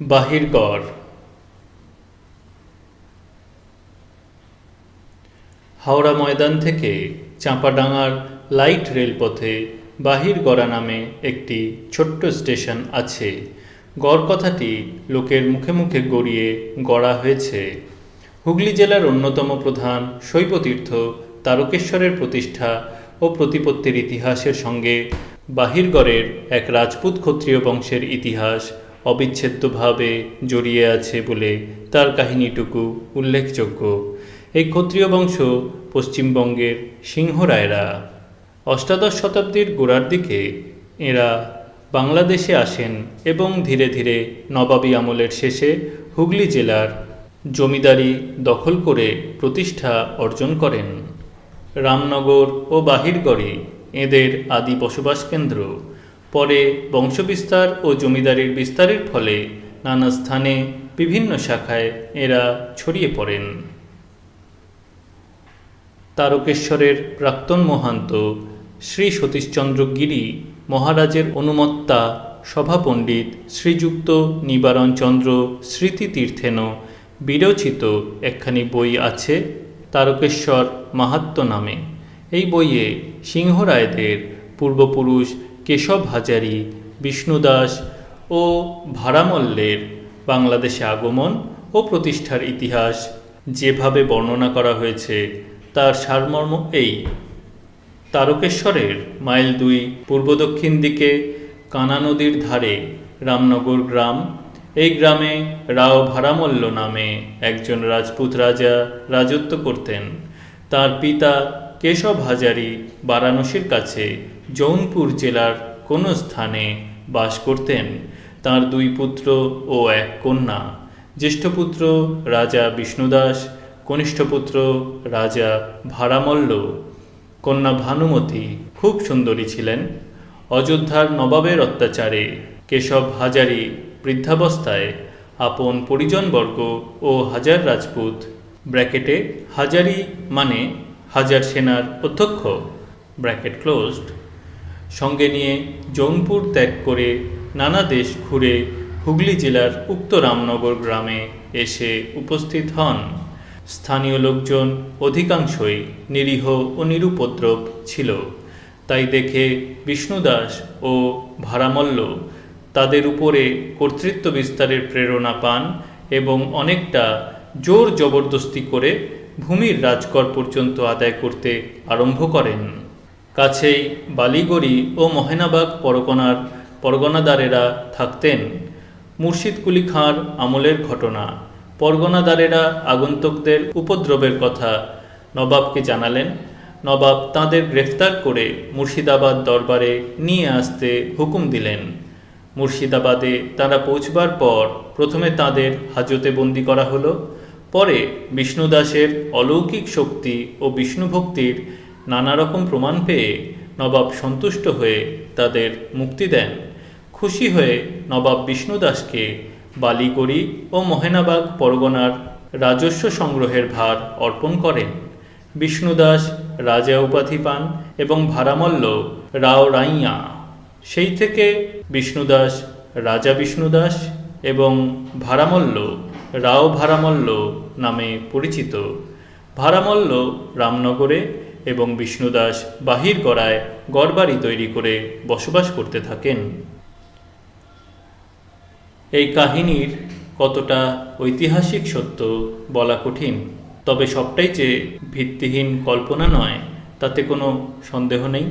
বাহিরগড় হাওড়া ময়দান থেকে চাঁপাডাঙ্গার লাইট রেলপথে বাহিরগড়া নামে একটি ছোট্ট স্টেশন আছে। গড় কথাটি লোকের মুখে মুখে গড়িয়ে গড়া হয়েছে। হুগলি জেলার অন্যতম প্রধান শৈবতীর্থ তারকেশ্বরের প্রতিষ্ঠা ও প্রতিপত্তির ইতিহাসের সঙ্গে বাহিরগড়ের এক রাজপুত ক্ষত্রিয় বংশের ইতিহাস অবিচ্ছেদ্যভাবে জড়িয়ে আছে বলে তার কাহিনীটুকু উল্লেখযোগ্য। এই ক্ষত্রিয় বংশ পশ্চিমবঙ্গের সিংহরায়রা অষ্টাদশ শতাব্দীর গোড়ার দিকে এরা বাংলাদেশে আসেন এবং ধীরে ধীরে নবাবী আমলের শেষে হুগলি জেলার জমিদারি দখল করে প্রতিষ্ঠা অর্জন করেন। রামনগর ও বাহিরগড়ে এদের আদি বসবাস কেন্দ্র। পরে বংশবিস্তার ও জমিদারির বিস্তারের ফলে নানা স্থানে বিভিন্ন শাখায় এরা ছড়িয়ে পড়েন। তারকেশ্বরের প্রাক্তন মহান্ত শ্রী সতীশচন্দ্র গিরি মহারাজের অনুমত্তা সভাপণ্ডিত শ্রীযুক্ত নিবারণ চন্দ্র স্মৃতিতীর্থেন বিরচিত একখানি বই আছে তারকেশ্বর মাহাত্ম নামে। এই বইয়ে সিংহরায়দের পূর্বপুরুষ কেশব হাজারি বিষ্ণুদাস ও ভারামল্লের বাংলাদেশে আগমন ও প্রতিষ্ঠার ইতিহাস যেভাবে বর্ণনা করা হয়েছে, তার সারমর্ম এই। তারকেশ্বরের মাইল দুই পূর্ব দক্ষিণ দিকে কানা নদীর ধারে রামনগর গ্রাম, এই গ্রামে রাও ভারামল্ল নামে একজন রাজপুত রাজা রাজত্ব করতেন। তার পিতা কেশব হাজারি বারাণসীর কাছে জৌনপুর জেলার কোনো স্থানে বাস করতেন। তার দুই পুত্র ও এক কন্যা। জ্যেষ্ঠ পুত্র রাজা বিষ্ণুদাস, কনিষ্ঠ পুত্র রাজা ভারামল্ল। কন্যা ভানুমতি খুব সুন্দরী ছিলেন। অযোধ্যার নবাবের অত্যাচারে কেশব হাজারি বৃদ্ধাবস্থায় আপন পরিজনবর্গ ও হাজার রাজপুত। ব্র্যাকেটে হাজারি মানে হাজার সেনার অধ্যক্ষ, ব্র্যাকেট ক্লোজড। সঙ্গে নিয়ে জৌনপুর ত্যাগ করে নানা দেশ ঘুরে হুগলি জেলার উক্ত রামনগর গ্রামে এসে উপস্থিত হন। স্থানীয় লোকজন অধিকাংশই নিরীহ ও নিরুপদ্রব ছিল। তাই দেখে বিষ্ণুদাস ও ভারামল্ল তাদের উপরে কর্তৃত্ব বিস্তারের প্রেরণা পান এবং অনেকটা জোর জবরদস্তি করে ভূমির রাজকর পর্যন্ত আদায় করতে আরম্ভ করেন। কাছেই বালিগড়ি ও মহেনাবাগ পরগনার পরগনাদারেরা থাকতেন। মুর্শিদ কুলি খাঁর আমলের ঘটনা, পরগনাদারেরা আগন্তুকদের উপদ্রবের কথা নবাবকে জানালেন। নবাব তাদের গ্রেফতার করে মুর্শিদাবাদ দরবারে নিয়ে আসতে হুকুম দিলেন। মুর্শিদাবাদে তারা পৌঁছবার পর প্রথমে তাদের হাজতে বন্দি করা হলো। পরে বিষ্ণুদাসের অলৌকিক শক্তি ও বিষ্ণুভক্তির নানা রকম প্রমাণ পেয়ে নবাব সন্তুষ্ট হয়ে তাদের মুক্তি দেন। খুশি হয়ে নবাব বিষ্ণুদাসকে বালিগড়ি ও মহেনাবাগ পরগনার রাজস্ব সংগ্রহের ভার অর্পণ করেন। বিষ্ণুদাস রাজা উপাধি পান এবং ভারামল্ল রাও রাইয়া। সেই থেকে বিষ্ণুদাস, রাজা বিষ্ণুদাস এবং ভারামল্ল, রাও ভারামল্ল নামে পরিচিত। ভারামল্ল রামনগরে এবং বিষ্ণুদাস বাহির গড়ায় গড়বাড়ি তৈরি করে বসবাস করতে থাকেন। এই কাহিনীর কতটা ঐতিহাসিক সত্য বলা কঠিন, তবে সবটাই যে ভিত্তিহীন কল্পনা নয়, তাতে কোনো সন্দেহ নেই।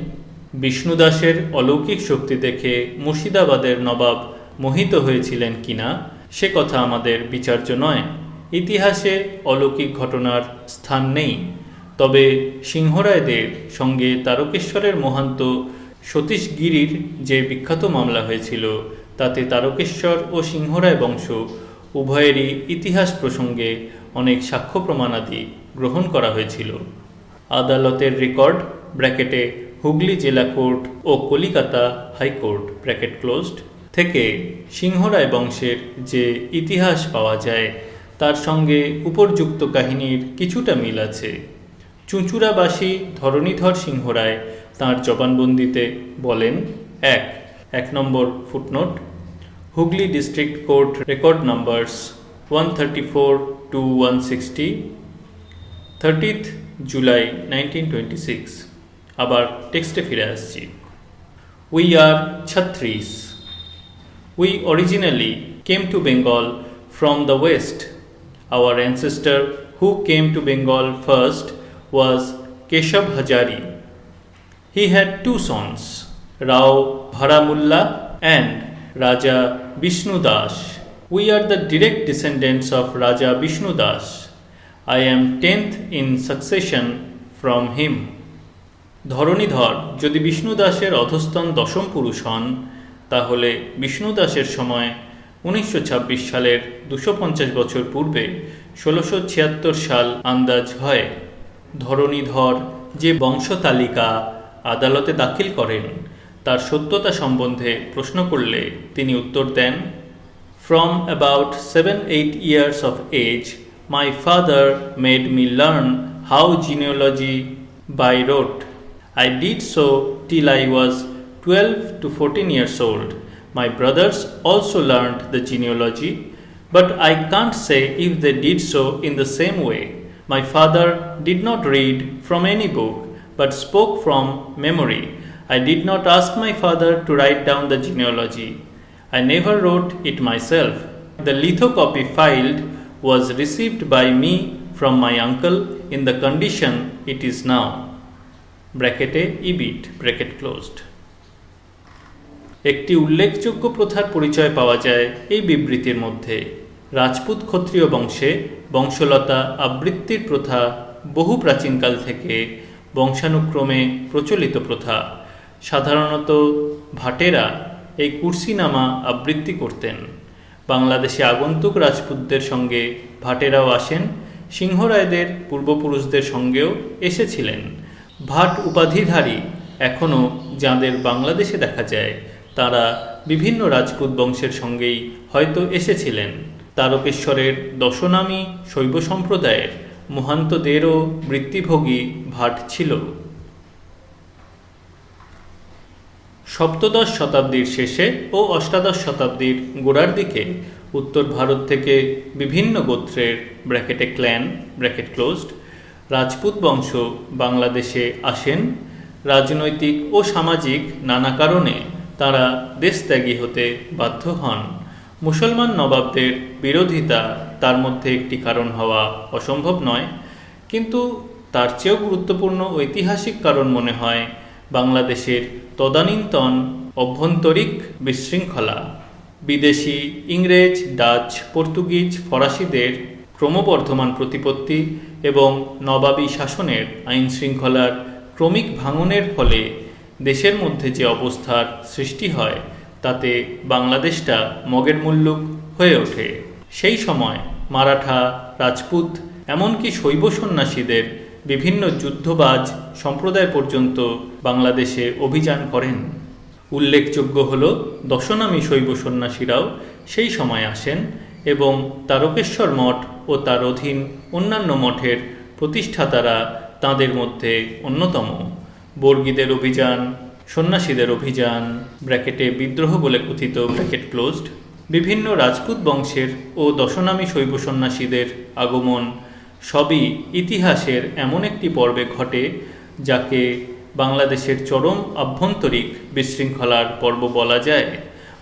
বিষ্ণুদাসের অলৌকিক শক্তি দেখে মুর্শিদাবাদের নবাব মোহিত হয়েছিলেন কিনা, সে কথা আমাদের বিচার্য নয়। ইতিহাসে অলৌকিক ঘটনার স্থান নেই। তবে সিংহরায়দের সঙ্গে তারকেশ্বরের মহান্ত সতীশ গিরির যে বিখ্যাত মামলা হয়েছিল, তাতে তারকেশ্বর ও সিংহরায় বংশ উভয়েরই ইতিহাস প্রসঙ্গে অনেক সাক্ষ্য প্রমাণাদি গ্রহণ করা হয়েছিল। আদালতের রেকর্ড, ব্র্যাকেটে হুগলি জেলা কোর্ট ও Kalikata high court, bracket closed, থেকে সিংহরায় বংশের যে ইতিহাস পাওয়া যায় তার সঙ্গে উপরযুক্ত কাহিনীর কিছুটা মিল আছে। চুঁচুড়াবাসী ধরণীধর সিংহরায় তাঁর জবানবন্দিতে বলেন এক এক number footnote Hooghly District Court record numbers 134 to 160, 30th July 1926. আবার টেক্সটে ফিরে আসছি। উই আর ছত্রিশ we originally came to Bengal from the west our ancestor who came to Bengal first was Keshab Hazari He had two sons, Rao Bharamulla and Raja Vishnu Das. We are the direct descendants of Raja Vishnu Das. I am tenth in succession from him. Dharanidhar যদি বিষ্ণু দাসের অধস্তন দশম পুরুষ হন তাহলে বিষ্ণু দাসের সময় উনিশশো ছাব্বিশ সালের দুশো বছর পূর্বে ষোলোশো সাল আন্দাজ হয় ধরণীধর যে বংশতালিকা আদালতে দাখিল করেন, তার সত্যতা সম্বন্ধে প্রশ্ন করলে তিনি উত্তর দেন from about seven eight years of age my father made me learn how genealogy by rote I did so till I was 12 to 14 years old. My brothers also learned the genealogy, but I can't say if they did so in the same way. My father did not read from any book, but spoke from memory. I did not ask my father to write down the genealogy. I never wrote it myself. The lithocopy filed was received by me from my uncle in the condition it is now. Bracket A, EBIT, bracket closed. একটি উল্লেখযোগ্য প্রথার পরিচয় পাওয়া যায় এই বিবৃতির মধ্যে। রাজপুত ক্ষত্রিয় বংশে বংশলতা আবৃত্তির প্রথা বহু প্রাচীনকাল থেকে বংশানুক্রমে প্রচলিত প্রথা। সাধারণত ভাটেরা এই কুর্সিনামা আবৃত্তি করতেন। বাংলাদেশে আগন্তুক রাজপুতদের সঙ্গে ভাটেরাও আসেন, সিংহরায়দের পূর্বপুরুষদের সঙ্গেও এসেছিলেন। ভাট উপাধিধারী এখনও যাঁদের বাংলাদেশে দেখা যায় তারা বিভিন্ন রাজপুত বংশের সঙ্গেই হয়তো এসেছিলেন। তারকেশ্বরের দশনামী শৈব সম্প্রদায়ের মহান্তদেরও বৃত্তিভোগী ভাট ছিল। সপ্তদশ শতাব্দীর শেষে ও অষ্টাদশ শতাব্দীর গোড়ার দিকে উত্তর ভারত থেকে বিভিন্ন গোত্রের ব্র্যাকেটে ক্ল্যান, ব্র্যাকেট ক্লোজড, রাজপুত বংশ বাংলাদেশে আসেন। রাজনৈতিক ও সামাজিক নানা কারণে তারা দেশত্যাগী হতে বাধ্য হন। মুসলমান নবাবদের বিরোধিতা তার মধ্যে একটি কারণ হওয়া অসম্ভব নয়, কিন্তু তার চেয়েও গুরুত্বপূর্ণ ঐতিহাসিক কারণ মনে হয় বাংলাদেশের তদানীন্তন অভ্যন্তরিক বিশৃঙ্খলা। বিদেশি ইংরেজ, ডাচ, পর্তুগিজ, ফরাসিদের ক্রমবর্ধমান প্রতিপত্তি এবং নবাবী শাসনের আইনশৃঙ্খলার ক্রমিক ভাঙনের ফলে দেশের মধ্যে যে অবস্থার সৃষ্টি হয়, তাতে বাংলাদেশটা মগের মুল্লুক হয়ে ওঠে। সেই সময় মারাঠা, রাজপুত, এমনকি শৈব সন্ন্যাসীদের বিভিন্ন যুদ্ধবাজ সম্প্রদায় পর্যন্ত বাংলাদেশে অভিযান করেন। উল্লেখযোগ্য হল দশনামী শৈব সন্ন্যাসীরাও সেই সময় আসেন এবং তারকেশ্বর মঠ ও তার অধীন অন্যান্য মঠের প্রতিষ্ঠাতারা তাদের মধ্যে অন্যতম। বর্গীদের অভিযান, সন্ন্যাসীদের অভিযান, ব্র্যাকেটে বিদ্রোহ বলে কথিত ব্র্যাকেট ক্লোজড, বিভিন্ন রাজপুত বংশের ও দশনামী শৈব সন্ন্যাসীদের আগমন, সবই ইতিহাসের এমন একটি পর্বে ঘটে যাকে বাংলাদেশের চরম আভ্যন্তরিক বিশৃঙ্খলার পর্ব বলা যায়।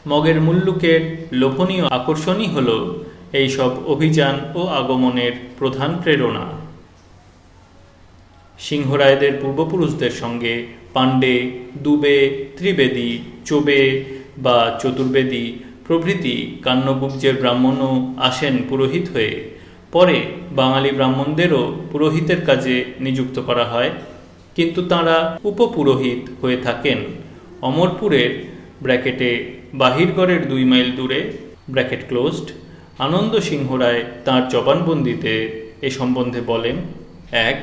মগের মুল্লুকের লোভনীয় আকর্ষণই হল এইসব অভিযান ও আগমনের প্রধান প্রেরণা। সিংহরায়দের পূর্বপুরুষদের সঙ্গে পাণ্ডে, দুবে, ত্রিবেদী, চোবে বা চতুর্বেদী প্রভৃতি কান্নগুব্জের ব্রাহ্মণও আসেন পুরোহিত হয়ে। পরে বাঙালি ব্রাহ্মণদেরও পুরোহিতের কাজে নিযুক্ত করা হয়, কিন্তু তাঁরা উপপুরোহিত হয়ে থাকেন। অমরপুরের ব্র্যাকেটে বাহিরগড়ের দুই মাইল দূরে, ব্র্যাকেট ক্লোজড, আনন্দ সিংহ রায় তাঁর জবানবন্দিতে এ সম্বন্ধে বলেন, এক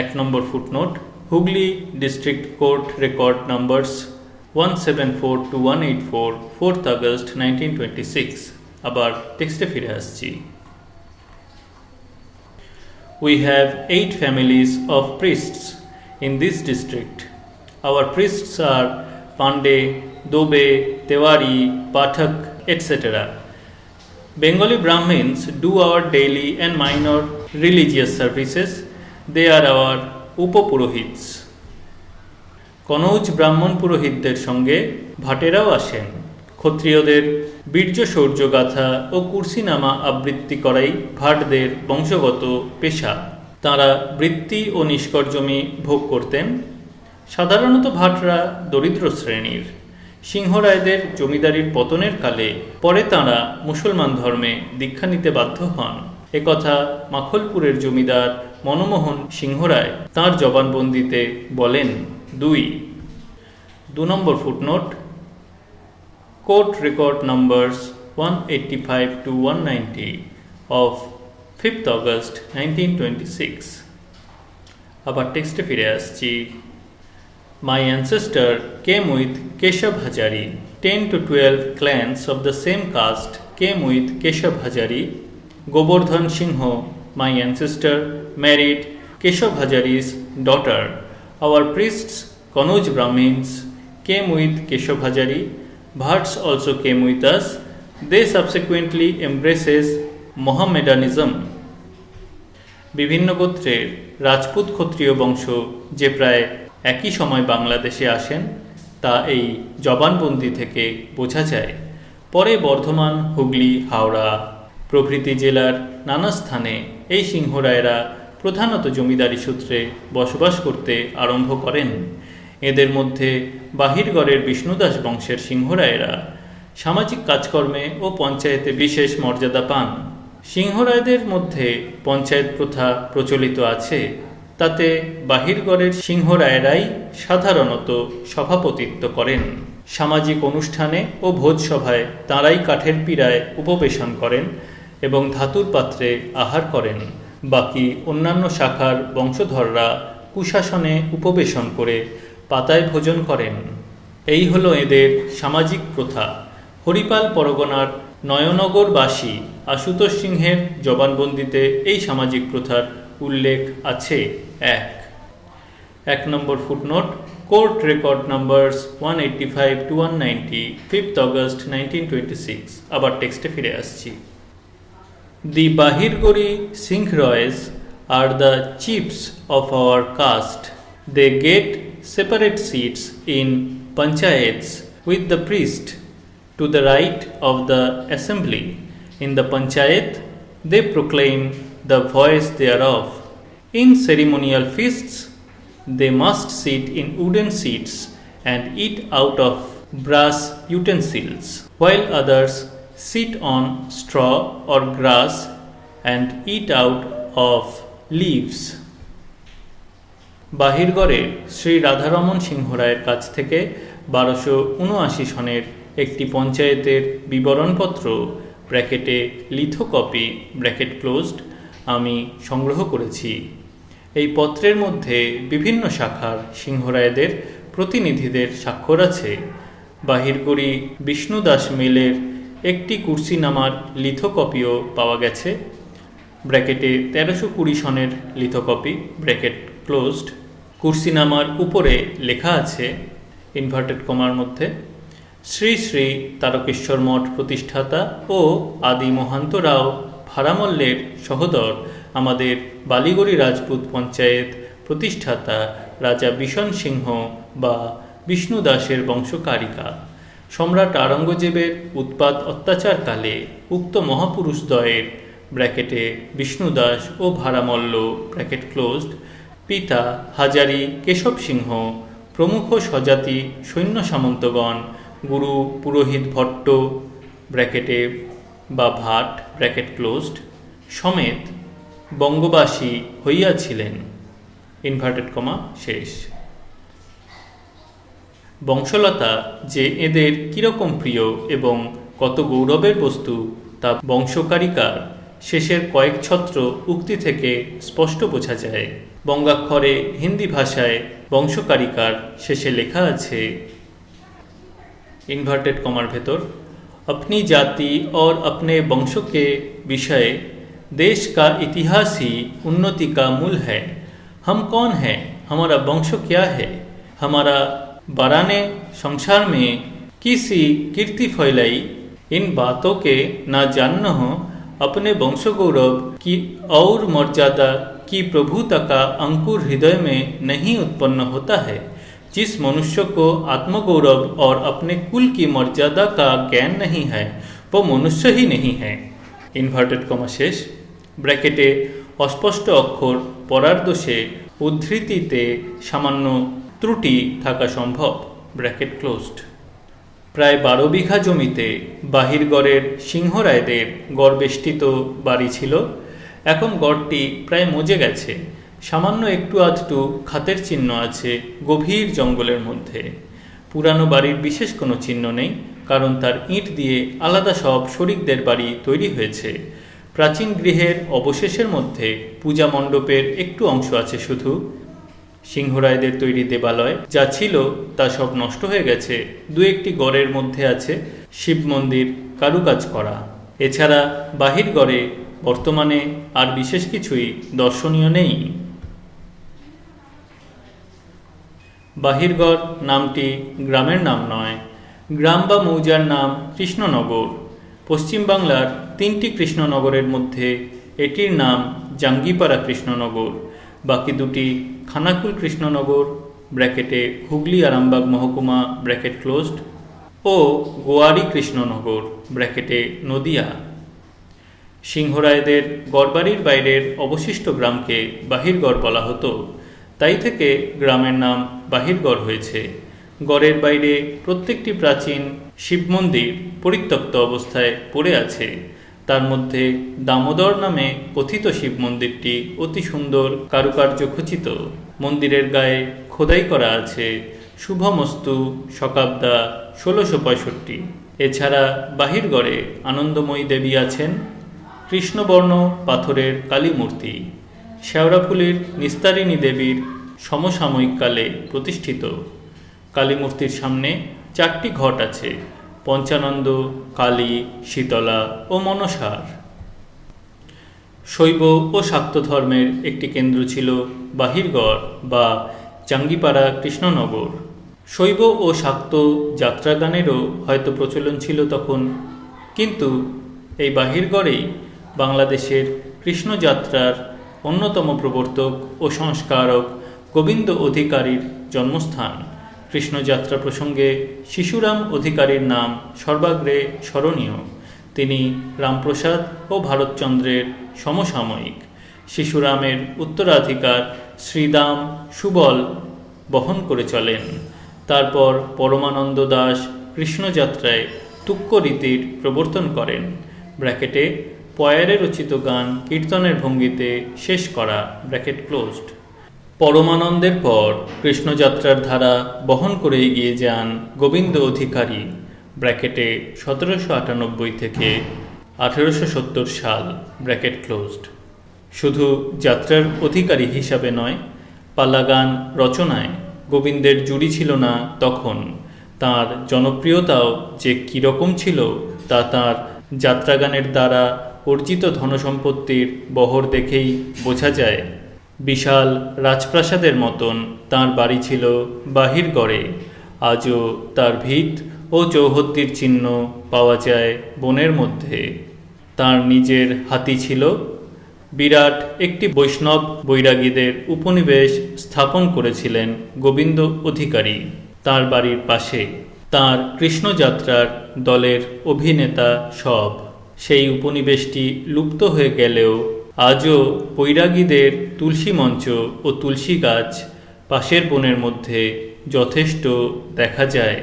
এক নম্বর footnote Hooghly district court record numbers one seven four two one eight four fourth August nineteen twenty six আবার টেক্সটে ফিরে আসছি We have eight families of priests in this district. Our priests are Pandey, Dobe, Tewari, Pathak, etc. Bengali Brahmins do our daily and minor religious services. They are our উপপুরোহিতস Kannauj ব্রাহ্মণ পুরোহিতদের সঙ্গে ভাটেরাও আসেন। ক্ষত্রিয়দের বীর্য শৌর্য গাথা ও কুর্সিনামা আবৃত্তি করাই ভাটদের বংশগত পেশা। তাঁরা বৃত্তি ও নিষ্কর জমি ভোগ করতেন। সাধারণত ভাটরা দরিদ্র শ্রেণির। সিংহরায়দের জমিদারির পতনের কালে পরে তাঁরা মুসলমান ধর্মে দীক্ষা নিতে বাধ্য হন। একথা মাখলপুরের জমিদার মনমোহন সিংহরায় তাঁর জবানবন্দিতে বলেন দুই দু নম্বর footnote, court record numbers one eighty five two one ninety of fifth August nineteen twenty six আবার টেক্সটে ফিরে আসছি My ancestor came with Keshav Hajari. 10 to 12 clans of the same caste came with Keshav Hajari. Govardhan Singho, my ancestor, married Keshav Hajari's daughter. Our priests, Kanoj Brahmins, came with Keshav Hajari. Bhatts also came with us. They subsequently embraces Mohammedanism. বিভিন্ন গোত্রের রাজপুত ক্ষত্রিয় বংশ যে প্রায় একই সময় বাংলাদেশে আসেন তা এই জবানবন্দি থেকে বোঝা যায় পরে বর্ধমান হুগলি হাওড়া প্রভৃতি জেলার নানা স্থানে এই সিংহরায়রা প্রধানত জমিদারি সূত্রে বসবাস করতে আরম্ভ করেন। এদের মধ্যে বাহিরগড়ের বিষ্ণুদাস বংশের সিংহরায়রা সামাজিক কাজকর্মে ও পঞ্চায়েতে বিশেষ মর্যাদা পান। সিংহরায়দের মধ্যে পঞ্চায়েত প্রথা প্রচলিত আছে। তাতে বাহিরগড়ের সিংহরায়রাই সাধারণত সভাপতিত্ব করেন। সামাজিক অনুষ্ঠানে ও ভোজসভায় তাঁরাই কাঠের পীড়ায় উপবেশন করেন। এবং ধাতুর পাত্রে আহার করেন। বাকি অন্যান্য শাখার বংশধররা কুশাসনে উপবেশন করে পাতায় ভোজন করেন। এই হলো এদের সামাজিক প্রথা। হরিপাল পরগনার নয়নগরবাসী আশুতোষ সিংহের জবানবন্দিতে এই সামাজিক প্রথার উল্লেখ আছে। এক। এক নম্বর footnote, court record numbers one eighty five two one ninety, fifth August nineteen twenty six. আবার টেক্সটে ফিরে আসছি। The Bahirgori Singh Roys are the chiefs of our caste. They get separate seats in panchayats with the priest to the right of the assembly. In the panchayat, they proclaim the voice thereof. In ceremonial feasts, they must sit in wooden seats and eat out of brass utensils, while others sit on straw or grass and eat out of leaves. বাহিরগড়ের Shri Radharaman সিংহ রায়ের কাছ থেকে বারোশো উনআশি সনের একটি পঞ্চায়েতের বিবরণপত্র, ব্র্যাকেটে লিথোকপি, bracket closed, আমি সংগ্রহ করেছি এই পত্রের মধ্যে বিভিন্ন শাখার সিংহরায়দের প্রতিনিধিদের স্বাক্ষর আছে বাহিরগড়ি বিষ্ণুদাস মিলের একটি কুর্সিনামার লিথোকপিও পাওয়া গেছে। ব্র্যাকেটে তেরোশো কুড়ি সনের লিথোকপি, ব্র্যাকেট ক্লোজড। কুর্সিনামার উপরে লেখা আছে, ইনভার্টেড কমার মধ্যে, শ্রী শ্রী তারকেশ্বর মঠ প্রতিষ্ঠাতা ও আদি মহান্ত রাও ভারামল্লের সহদর, আমাদের বালিগড়ি রাজপুত পঞ্চায়েত প্রতিষ্ঠাতা রাজা বিশন সিংহ বা বিষ্ণু দাসের বংশকারিকা। সম্রাট আরঙ্গজেবের উৎপাত অত্যাচারকালে উক্ত মহাপুরুষদ্বয়ের ব্র্যাকেটে বিষ্ণুদাস ও ভারামল্ল, ব্র্যাকেট ক্লোজড, পিতা হাজারি কেশব সিংহ, প্রমুখ স্বজাতি সৈন্য সামন্তগণ, গুরু পুরোহিত ভট্ট, ব্র্যাকেটে বা ভাট, ব্র্যাকেট ক্লোজড, সমেত বঙ্গবাসী হইয়াছিলেন। ইনভার্টেড কমা শেষ। বংশলতা যে এদের কীরকম প্রিয় এবং কত গৌরবের বস্তু তা বংশকারিকার শেষের কয়েক ছত্র উক্তি থেকে স্পষ্ট বোঝা যায় বঙ্গাক্ষরে হিন্দি ভাষায় বংশকারিকার শেষে লেখা আছে इन्वर्टेड कॉमर भेतर अपनी जाति और अपने वंशों के विषय देश का इतिहास ही उन्नति का मूल है हम कौन हैं हमारा वंश क्या है हमारा बराने संसार में किसी कीर्ति फैलाई इन बातों के न जानना हो अपने वंश गौरव की और मर्यादा की प्रभुता का अंकुर हृदय में नहीं उत्पन्न होता है जिस मनुष्य को आत्मगौरव और अपने कुल की मर्यादा का ज्ञान नहीं है वो मनुष्य ही नहीं है ইনভার্টেড কমা শেষ ব্র্যাকেটে অস্পষ্ট অক্ষর পড়ার দোষে উদ্ধৃতিতে সামান্য ত্রুটি থাকা সম্ভব। Bracket closed. প্রায় বারো বিঘা জমিতে বাহিরগড়ের সিংহরায়দের গড়বেষ্টিত বাড়ি ছিল। এখন গড়টি প্রায় মজে গেছে। সামান্য একটু আধটু খাতের চিহ্ন আছে গভীর জঙ্গলের মধ্যে। পুরানো বাড়ির বিশেষ কোনো চিহ্ন নেই, কারণ তার ইট দিয়ে আলাদা সব শরিকদের বাড়ি তৈরি হয়েছে। প্রাচীন গৃহের অবশেষের মধ্যে পূজা মণ্ডপের একটু অংশ আছে শুধু। সিংহরায়দের তৈরি দেবালয়, যা ছিল তা সব নষ্ট হয়ে গেছে। দু একটি গড়ের মধ্যে আছে শিব মন্দির, কারুকাজ করা। এছাড়া বাহির গড়ে বর্তমানে আর বিশেষ কিছুই দর্শনীয় নেই। বাহিরগড় নামটি গ্রামের নাম নয়, গ্রাম বা মৌজার নাম কৃষ্ণনগর। পশ্চিমবাংলার তিনটি কৃষ্ণনগরের মধ্যে এটির নাম জাঙ্গিপাড়া কৃষ্ণনগর, বাকি দুটি খানাকুল কৃষ্ণনগর, ব্র্যাকেটে হুগলি আরামবাগ মহকুমা, ব্র্যাকেট ক্লোজড, ও গোয়ারি কৃষ্ণনগর, ব্র্যাকেটে নদিয়া। সিংহরায়দের গড়বাড়ির বাইরের অবশিষ্ট গ্রামকে বাহিরগড় বলা হতো। তাই থেকে গ্রামের নাম বাহিরগড় হয়েছে। গড়ের বাইরে প্রত্যেকটি প্রাচীন শিব মন্দির পরিত্যক্ত অবস্থায় পড়ে আছে। তার মধ্যে দামোদর নামে কথিত শিব মন্দিরটি অতি সুন্দর কারুকার্য খচিত। মন্দিরের গায়ে খোদাই করা আছে শুভমস্তু শকাব্দা ষোলোশো পঁয়ষট্টি। এছাড়া বাহিরগড়ে আনন্দময়ী দেবী আছেন কৃষ্ণবর্ণ পাথরের কালী মূর্তি শেওড়াফুলির নিস্তারিণী দেবীর সমসাময়িক কালে প্রতিষ্ঠিত। কালী মূর্তির সামনে চারটি ঘট আছে। পঞ্চানন্দ, কালী, শীতলা ও মনসার। শৈব ও শাক্ত ধর্মের একটি কেন্দ্র ছিল বাহিরগড় বা চাঙ্গিপাড়া কৃষ্ণনগর। শৈব ও শাক্ত যাত্রাগানেরও হয়তো প্রচলন ছিল তখন, কিন্তু এই বাহিরগড়েই বাংলাদেশের কৃষ্ণযাত্রার অন্যতম প্রবর্তক ও সংস্কারক গোবিন্দ অধিকারীর জন্মস্থান। কৃষ্ণযাত্রা প্রসঙ্গে শিশুরাম অধিকারীর নাম সর্বাগ্রে স্মরণীয়। তিনি রামপ্রসাদ ও ভারতচন্দ্রের সমসাময়িক। শিশুরামের উত্তরাধিকার শ্রীদাম সুবল বহন করে চলেন। তারপর পরমানন্দ দাস কৃষ্ণযাত্রায় তুক্য রীতির প্রবর্তন করেন। ব্র্যাকেটে পয়ারে রচিত গান কীর্তনের ভঙ্গিতে শেষ করা ব্র্যাকেট ক্লোজড। পরমানন্দের পর কৃষ্ণযাত্রার ধারা বহন করে এগিয়ে যান গোবিন্দ অধিকারী, ব্র্যাকেটে সতেরোশো আটানব্বই থেকে আঠেরোশো সত্তর সাল, ব্র্যাকেট ক্লোজড। শুধু যাত্রার অধিকারী হিসাবে নয় পাল্লাগান রচনায় গোবিন্দের জুড়ি ছিল না তখন। তার জনপ্রিয়তাও যে কীরকম ছিল তা তার যাত্রাগানের দ্বারা অর্জিত ধনসম্পত্তির বহর দেখেই বোঝা যায়। বিশাল রাজপ্রাসাদের মতন তার বাড়ি ছিল বাহিরগড়ে আজও তার ভিত ও চৌহদ্দির চিহ্ন পাওয়া যায় বনের মধ্যে। তার নিজের হাতি ছিল। বিরাট একটি বৈষ্ণব বৈরাগীদের উপনিবেশ স্থাপন করেছিলেন গোবিন্দ অধিকারী। তার বাড়ির পাশে তার কৃষ্ণযাত্রার দলের অভিনেতা সব। সেই উপনিবেশটি লুপ্ত হয়ে গেলেও আজও বৈরাগীদের তুলসী মঞ্চ ও তুলসী গাছ পাশের বনের মধ্যে যথেষ্ট দেখা যায়।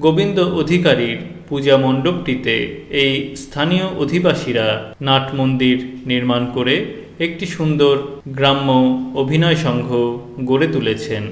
গোবিন্দ অধিকারীর পূজা মণ্ডপটিতে এই স্থানীয় অধিবাসীরা নাট মন্দির নির্মাণ করে একটি সুন্দর গ্রাম্য অভিনয় সংঘ গড়ে তুলেছেন।